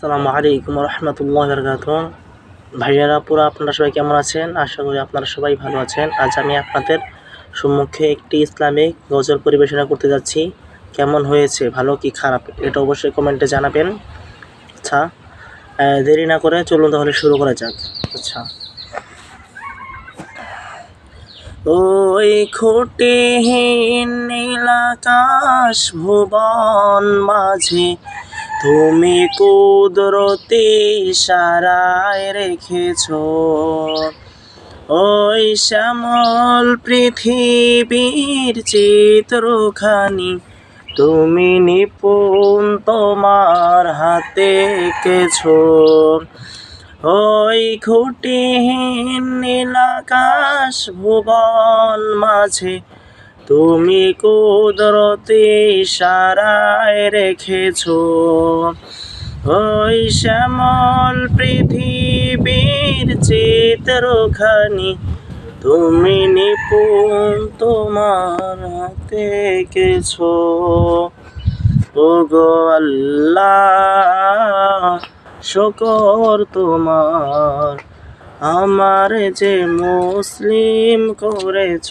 আসসালামু আলাইকুম রহমতুল্লাহ বরকাত ভাইয়ারা, পুরো আপনারা সবাই কেমন আছেন? আশা করি আপনারা সবাই ভালো আছেন। আজ আমি আপনাদের সম্মুখে একটি ইসলামিক গজল পরিবেশনা করতে যাচ্ছি। কেমন হয়েছে, ভালো কি খারাপ, এটা অবশ্যই কমেন্টে জানাবেন। আচ্ছা দেরি না করে চলুন তাহলে শুরু করা যাক। আচ্ছা। ওই খুঁটিহীন নীলাকাশ ভুবন মাঝে তুমি কুদরতি সারায় রেখেছ। ওই শ্যামল পৃথিবীর চিত্রখানি, তুমি নিপুণ তোমার হাতে কেছো ওই খুঁটিহীন নীলাকাশ ভুবন মাঝে তুমি কুদরতি সারায় রেখেছ। ওই শ্যামল পৃথিবীর চিত্রখানি, তুমি নিপুণ তোমার হাতে কেছো ও গো আল্লাহ, শকর তোমার, আমার যে মুসলিম করেছ।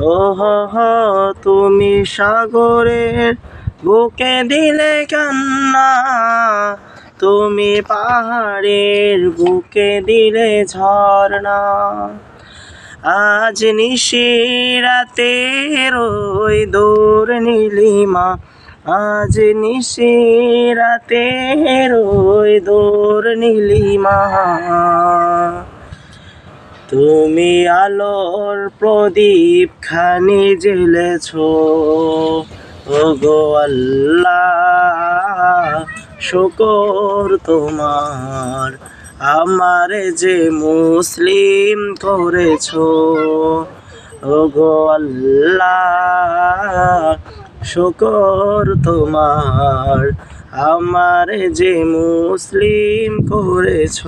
ও হো হো তুমি সাগরের বুকে দিলে কান্না। তুমি পাহাড়ের বুকে দিলে ঝর্ণা। আজ নিশি নিশিরাতে ওই দূর নীলিমা। আজ নিশিরাতে ওই দূর নীলিমা। তুমি আলোর প্রদীপ খানি জেলেছ ও গো আল্লাহ, শুকর তোমার, আমার যে মুসলিম করেছ ও গো আল্লাহ, শুকর তোমার, আমার যে মুসলিম করেছ।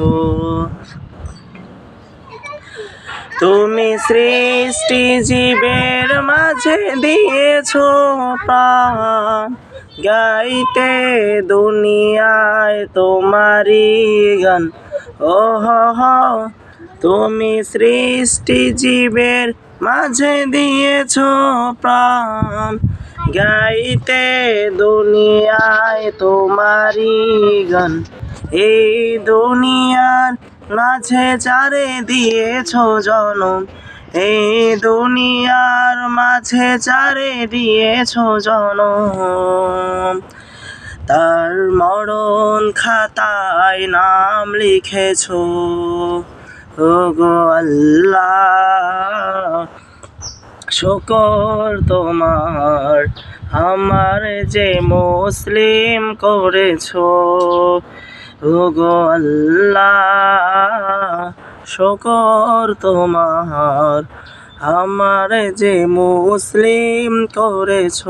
তুমি সৃষ্টি জীবের মাঝে দিয়েছ গাইতে দুনিয়ায় তোমারই গান। ও হো, তুমি সৃষ্টি জীবের মাঝে দিয়েছ প্রাণ। গাইতে দুনিয়ায় তোমারই গান। এই দুনিয়ার মাঝে চারে দিয়েছ জনম। এই দুনিয়ার মাঝে চারে দিয়েছ জনম। তার মরণ খাতায় নাম লিখেছ। গো আল্লাহ, শকর তোমার। আমার যে মুসলিম করেছ ও গো আল্লাহ, শকর তোমার। আমার যে মুসলিম করেছ,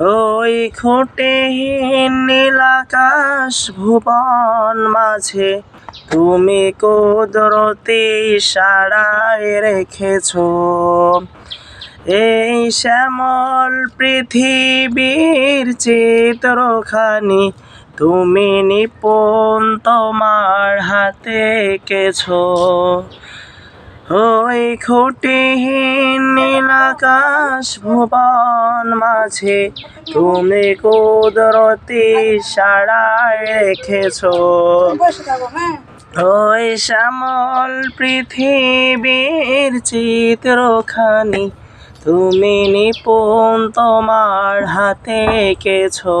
ওই খুঁটিহীন নীলাকাশ ভুবন মাঝে তুমি কুদরতি সারায় রেখেছ। এই শ্যামল পৃথিবীর চিত্রখানি তুমি নিপুণ তোমার হাতে কেছো ওই খুঁটিহীন নীলাকাশ ভুবন মাঝে তুমি কুদরতি সারায় রেখেছ। ওই শ্যামল পৃথিবীর চিত্রখানি তুমি নিপুণ তোমার হাতে কেছো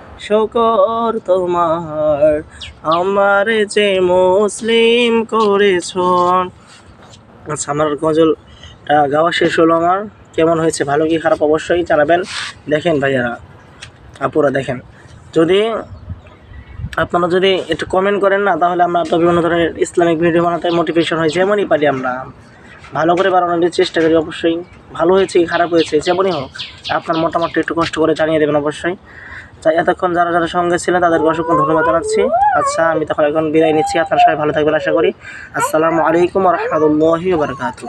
শকর তোমার। আমারে যে মুসলিম করেছ আচ্ছা আমার গজলটা গাওয়া শেষ হলো আমার। কেমন হয়েছে? ভালো কি খারাপ? অবশ্যই জানাবেন। দেখেন ভাইয়ারা, আপুরা দেখেন। যদি আপনারা যদি একটু কমেন্ট করেন না, তাহলে আমরা তো বিভিন্ন ধরনের ইসলামিক ভিডিও বানাতে মোটিভেশন হয় যেমনই পারি আমরা। ভালো করে বানানোর চেষ্টা করি, অবশ্যই। ভালো হয়েছে খারাপ হয়েছে, যেমনই হোক, আপনার মোটামুটি একটু কষ্ট করে জানিয়ে দেবেন অবশ্যই। তাই এতক্ষণ যারা যারা সঙ্গে ছিলেন, তাদেরকে অসংখ্য ধন্যবাদ জানাচ্ছি। আচ্ছা আমি তখন এখন বিদায় নিচ্ছি। আপনারা সবাই ভালো থাকবেন, আশা করি। আসসালামু আলাইকুম রহমতুল্লাহি বারকাতু